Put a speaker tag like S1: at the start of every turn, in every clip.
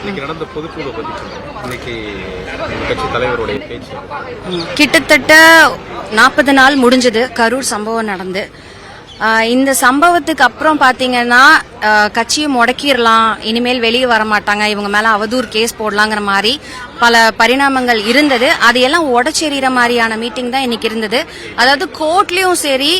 S1: இன்னைக்கு நடந்த பொதுக்குழு பத்தி இன்னைக்கு கட்சி தலைவருடைய பேச்சு.
S2: கிட்டத்தட்ட நாற்பது நாள் முடிஞ்சது கரூர் சம்பவம் நடந்து. இந்த சம்பவத்துக்கு அப்புறம் பாத்தீங்கன்னா கட்சியை முடக்கிடலாம் இனிமேல் வெளியே வர மாட்டாங்க இவங்க மேல அவதூறு கேஸ் போடலாங்கிற மாதிரி பல பரிணாமங்கள் இருந்தது. அதையெல்லாம் உடச்செறிகிற மாதிரியான மீட்டிங் தான் இன்னைக்கு இருந்தது. அதாவது கோர்ட்லயும் சரி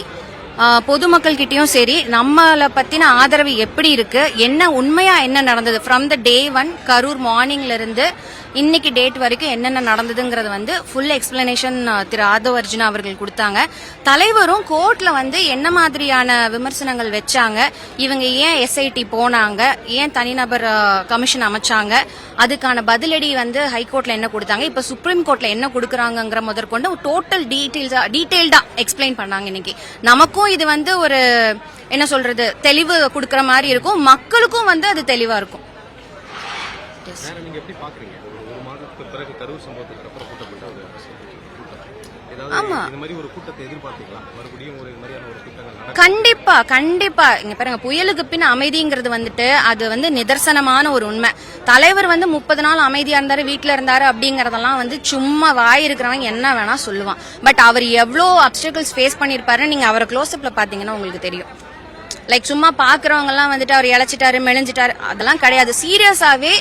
S2: பொதுமக்கள் கிட்டயும் சரி நம்மளை பத்தின ஆதரவு எப்படி இருக்கு? என்ன உண்மையா என்ன நடந்தது? From the day one Karur மார்னிங்ல இருந்து இன்னைக்கு டேட் வரைக்கும் என்னென்ன நடந்ததுங்கிறது வந்து ஃபுல் எக்ஸ்பிளனேஷன் திரு ஆதவ் அர்ஜுனா அவர்கள் கொடுத்தாங்க. தலைவரும் கோர்ட்ல வந்து என்ன மாதிரியான விமர்சனங்கள் வச்சாங்க? இவங்க ஏன் எஸ்ஐடி போனாங்க? ஏன் தனிநபர் கமிஷன் அமைச்சாங்க? அதுக்கான பதிலடி வந்து ஹைகோர்ட்ல என்ன கொடுத்தாங்க? இப்ப சுப்ரீம் கோர்ட்ல என்ன கொடுக்கறாங்கங்கிற முதற்கொண்டு டோட்டல் டீடைல்ஸா டீட்டெயில்டா எக்ஸ்பிளைன் பண்ணாங்க இன்னைக்கு. நமக்கும் இது வந்து ஒரு என்ன சொல்றது தெளிவு கொடுக்கற மாதிரி இருக்கும். மக்களுக்கும் வந்து அது தெளிவா இருக்கும்.
S1: நீங்க எப்படி பாக்குறீங்க? ஒரு மாதத்துக்கு பிறகு கரூர் சம்பவத்துக்கு அப்புறம் கூட்டப்பட்ட நடக்கும்.
S2: கண்டிப்பா கண்டிப்பா. இங்க பாருங்க புயலுக்கு பின் அமைதிங்கிறது வந்துட்டு அது வந்து நிதர்சனமான ஒரு உண்மை. தலைவர் வந்து முப்பது நாள் அமைதியா இருந்தாரு வீட்ல இருந்தாரு அப்படிங்கறதெல்லாம் வந்து சும்மா வாய் இருக்கிறவங்க என்ன வேணா சொல்லுவான். பட் அவர் எவ்வளோ அப்டக்கிள்ஸ் ஃபேஸ் பண்ணிருப்பாருன்னு நீங்க அவரை க்ளோஸ்அப்ல பாத்தீங்கன்னா உங்களுக்கு தெரியும். லைக் சும்மா பாக்குறவங்க எல்லாம் வந்துட்டு அவர் இழைச்சிட்டாரு மெலிஞ்சிட்டாரு அதெல்லாம் கிடையாது. சீரியஸாவே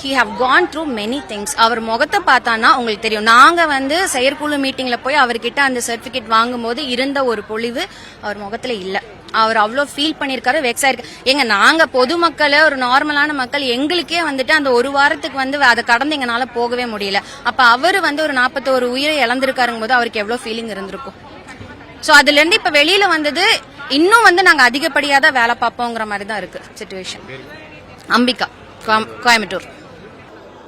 S2: he have gone through many things அவர் முகத்தை பார்த்தானா உங்களுக்கு தெரியும். நாங்க வந்து செயற்குழு மீட்டிங்ல போய் அவர்கிட்ட அந்த சர்டிபிகேட் வாங்கும்போது இருந்த ஒரு பொழிவு அவர் முகத்துல இல்ல. அவர் அவ்வளோ ஃபீல் பண்ணியிருக்காரு வெக்ஸ் ஆயிருக்கு. எங்க நாங்க பொதுமக்கள் ஒரு நார்மலான மக்கள் எங்களுக்கே வந்துட்டு அந்த ஒரு வாரத்துக்கு வந்து அதை கடந்து எங்களால போகவே முடியல. அப்ப அவர் வந்து ஒரு நாற்பத்தோரு உயிரை இழந்திருக்காருங்க போது அவருக்கு எவ்வளவு ஃபீலிங் இருந்திருக்கும். சோ அதுல இருந்து இப்ப வெளியில வந்தது இன்னும் வந்து நாங்க அதிகப்படியா தான் வேலை பார்ப்போங்கிற மாதிரி தான் இருக்கு சுச்சுவேஷன் அம்பிகா கோயம்- கோயம்புத்தூர்.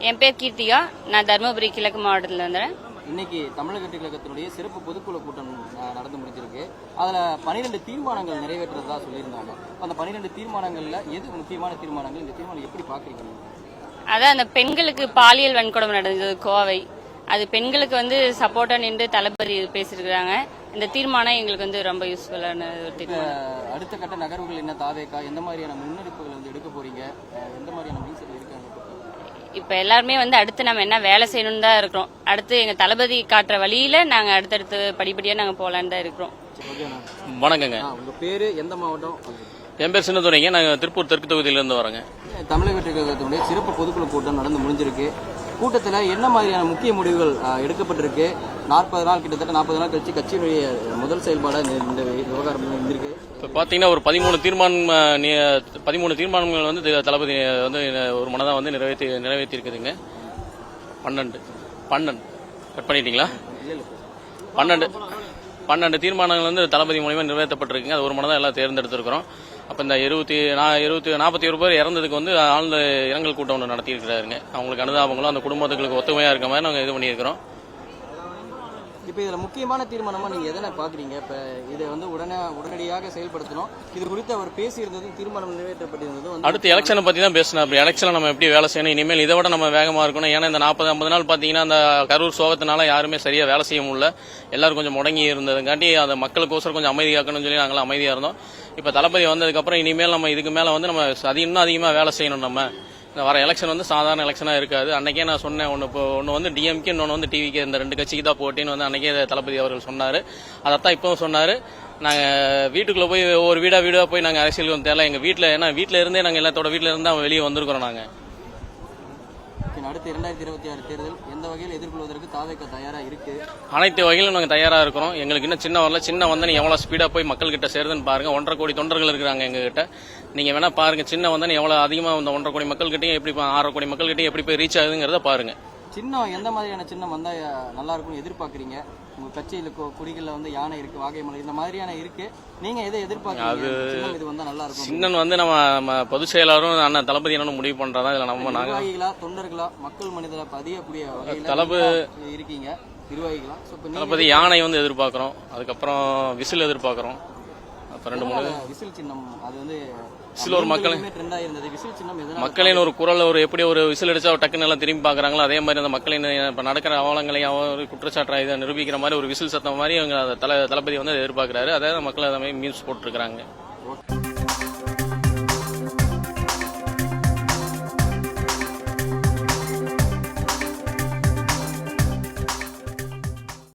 S3: என் பேர் கீர்த்திகா. நான் தருமபுரி கிழக்கு மாவட்டத்தில் வந்துடுறேன்
S4: இன்னைக்கு தமிழக கழகத்தினுடைய சிறப்பு பொதுக்குழு கூட்டம் நடந்து முடிஞ்சிருக்கு. அதுல பனிரெண்டு தீர்மானங்கள் நிறைவேற்றுறதா சொல்லியிருந்தாங்க. அந்த பனிரெண்டு தீர்மானங்கள்ல எது முக்கியமான தீர்மானங்கள்? இந்த தீர்மானம் எப்படி பாக்குறீங்க நீங்க?
S3: அதான் அந்த பெண்களுக்கு பாலியல் வன்கொடுமை நடந்தது கோவை. அது பெண்களுக்கு வந்து சப்போர்ட்டா நின்று தளபதி பேசியிருக்கிறாங்க. இந்த தீர்மானம் எங்களுக்கு வந்து ரொம்ப யூஸ்ஃபுல்லான ஒரு தீர்மானம்.
S4: அஹ், அடுத்த கட்ட நகர்வுகள் என்ன தாவேக்கா? எந்த மாதிரியான முன்னெடுப்புகள் வந்து எடுக்க போறீங்க? எந்த மாதிரியான மீன்ஸ் இருக்காங்க?
S3: இப்ப எல்லாருமே வந்து அடுத்து நம்ம என்ன வேலை செய்யணும்னு தான் இருக்கிறோம். அடுத்து எங்க தளபதி காட்டுற வழியில நாங்க அடுத்தடுத்து படிப்படியா நாங்க போலான்னு தான் இருக்கிறோம்.
S5: வணக்கங்க.
S4: ஆ, உங்க பேரு எந்த மாவட்டம்?
S5: என் பேர் சின்னதுரைங்க. நாங்கள் திருப்பூர் தெற்கு தொகுதியிலேருந்து வரேங்க.
S4: தமிழக வெற்றி கழகத்தினுடைய சிறப்பு பொதுக்குழு கூட்டம் நடந்து முடிஞ்சிருக்கு. கூட்டத்துல என்ன மாதிரியான முக்கிய முடிவுகள் எடுக்கப்பட்டிருக்கு? நாற்பது நாள் கிட்டத்தட்ட நாற்பது நாள் கழிச்சு கட்சியினுடைய முதல் செயல்பாடா இந்த இந்த விவகாரம் இருந்திருக்கு
S5: இப்போ பார்த்தீங்கன்னா ஒரு பதிமூணு தீர்மானம் பதிமூணு தீர்மானங்கள் வந்து தளபதி வந்து ஒரு மனதாக வந்து நிறைவேற்றி நிறைவேற்றி இருக்குதுங்க பன்னெண்டு. பன்னெண்டு. கட் பண்ணிட்டீங்களா? பன்னெண்டு. பன்னெண்டு தீர்மானங்கள் வந்து தளபதி மூலியமா நிறைவேற்றப்பட்டிருக்குங்க. அது ஒரு மனதாக எல்லாம் தேர்ந்தெடுத்திருக்கிறோம். அப்போ இந்த இருபத்தி நான் இருபத்தி நாற்பத்தி ஒரு பேர் இறந்ததுக்கு வந்து ஆழ்ந்த இரங்கல் கூட்டம் ஒன்று நடத்தியிருக்கிறாருங்க. அவங்களுக்கு அனுதாபங்களும் அந்த குடும்பத்துக்கு ஒத்துமையாக இருக்க மாதிரி நாங்கள் இது பண்ணியிருக்கிறோம்.
S4: இப்போ இதில் முக்கியமான தீர்மானமாக நீங்கள் எதனை பார்க்குறீங்க இப்போ இதை வந்து உடனே உடனடியாக செயல்படுத்தணும். இது குறித்து அவர் பேசியிருந்ததும் தீர்மானம் நிறைவேற்றப்பட்டிருந்ததும் அடுத்த
S5: அடுத்து எலெக்ஷனை பற்றி தான் பேசணும் அப்படி. எலெக்ஷனில் நம்ம எப்படி வேலை செய்யணும்? இனிமேல் இதை விட நம்ம வேகமாக இருக்கணும். ஏன்னா இந்த நாற்பது ஐம்பது நாள் பார்த்தீங்கன்னா அந்த கரூர் சோகத்தினால யாருமே சரியாக வேலை செய்ய முடியல. எல்லாரும் கொஞ்சம் முடங்கி இருந்ததுங்காட்டி அதை மக்களுக்கோசரம் கொஞ்சம் அமைதியாக்கணும்னு சொல்லி நாங்களாம் அமைதியாக இருந்தோம். இப்போ தளபதி வந்ததுக்கப்புறம் இனிமேல் நம்ம இதுக்கு மேலே வந்து நம்ம அது இன்னும் அதிகமாக வேலை செய்யணும் நம்ம. இந்த வர எலெக்ஷன் வந்து சாதாரண எலெக்ஷனா இருக்காது. அன்னைக்கே நான் சொன்னேன் ஒன்று இப்போ ஒன்று வந்து டிஎம்கே இன்னொன்று வந்து டிவிக்கு இந்த ரெண்டு கட்சிக்கு தான் போட்டின்னு வந்து அன்னைக்கே தளபதி அவர்கள் சொன்னார். அதைத்தான் இப்போவும் சொன்னார். நாங்கள் வீட்டுக்குள்ளே போய் ஒவ்வொரு வீடாக வீடாக போய் நாங்கள் அரசியலுக்கு வந்து தேவை எங்கள் வீட்டில் ஏன்னா வீட்டில் இருந்தே நாங்கள் எல்லாத்தோட வீட்டில் இருந்து வெளியே வந்திருக்கிறோம் நாங்கள்
S4: அடுத்து இரண்டாயிரத்தி இருபத்தி ஆறு தேர்தல் எந்த வகையில் எதிர்கொள்வதற்கு தாவேக்க தயாராக இருக்கு?
S5: அனைத்து வகையிலும் நாங்கள் தயாராக இருக்கிறோம். எங்களுக்கு இன்னும் சின்ன வரல. சின்ன வந்தனி எவ்வளோ ஸ்பீடாக போய் மக்கள்கிட்ட சேருதுன்னு பாருங்க. ஒன்றரை கோடி தொண்டர்கள் இருக்கிறாங்க எங்ககிட்ட. நீங்கள் வேணா பாருங்க. சின்ன வந்தனி எவ்வளோ அதிகமாக இந்த ஒன்றரை கோடி மக்கள்கிட்டயும் எப்படி ஆறரை கோடி மக்கள்கிட்டயும் எப்படி போய் ரீச் ஆகுதுங்கிறத பாருங்க.
S4: சின்னம் எந்த மாதிரியான சின்னம் வந்தா அஹ், நல்லா இருக்கும்னு எதிர்பார்க்கறீங்க? உங்க கட்சியில கொடிகள்ல வந்து யானை இருக்கு வாகைமலை இந்த மாதிரியான இருக்கு. நீங்க எதை எதிர்பார்க்கறீங்க? சின்னம் இது வந்தா நல்லா இருக்கும்
S5: சின்னன் வந்து நம்ம நம்ம பொதுச் செயலாளரும் அண்ணன் தளபதி என்னன்னு முடிவு பண்றதா இதில் நம்ம நாங்கள்
S4: நிர்வாகிகளா தொண்டர்களா மக்கள் மனிதரை பதியக்கூடிய வகையில நீங்க இருக்கீங்க? நிர்வாகிகளா?
S5: தளபதி யானை வந்து எதிர்பார்க்குறோம். அதுக்கப்புறம் விசில் எதிர்பார்க்குறோம். அப்போ ரெண்டு மூணு
S4: விசில் சின்னம் அது வந்து
S5: விசில் ஒரு மக்கள்.
S4: விசில் சின்னம்
S5: மக்களின் ஒரு குரல் ஒரு எப்படி ஒரு விசில் அடிச்சா டக்குன்னு எல்லாம் திரும்பி பார்க்கறாங்களோ அதே மாதிரி அந்த மக்களின் இப்ப நடக்கிற அவலங்களையும் ஒரு குற்றச்சாட்டை இதை நிரூபிக்கிற மாதிரி ஒரு விசில் சத்தம் மாதிரி அவங்க தளபதி வந்து எதிர்பார்க்கறாரு. அதை மக்கள் அதை மீன்ஸ் போட்டுருக்காங்க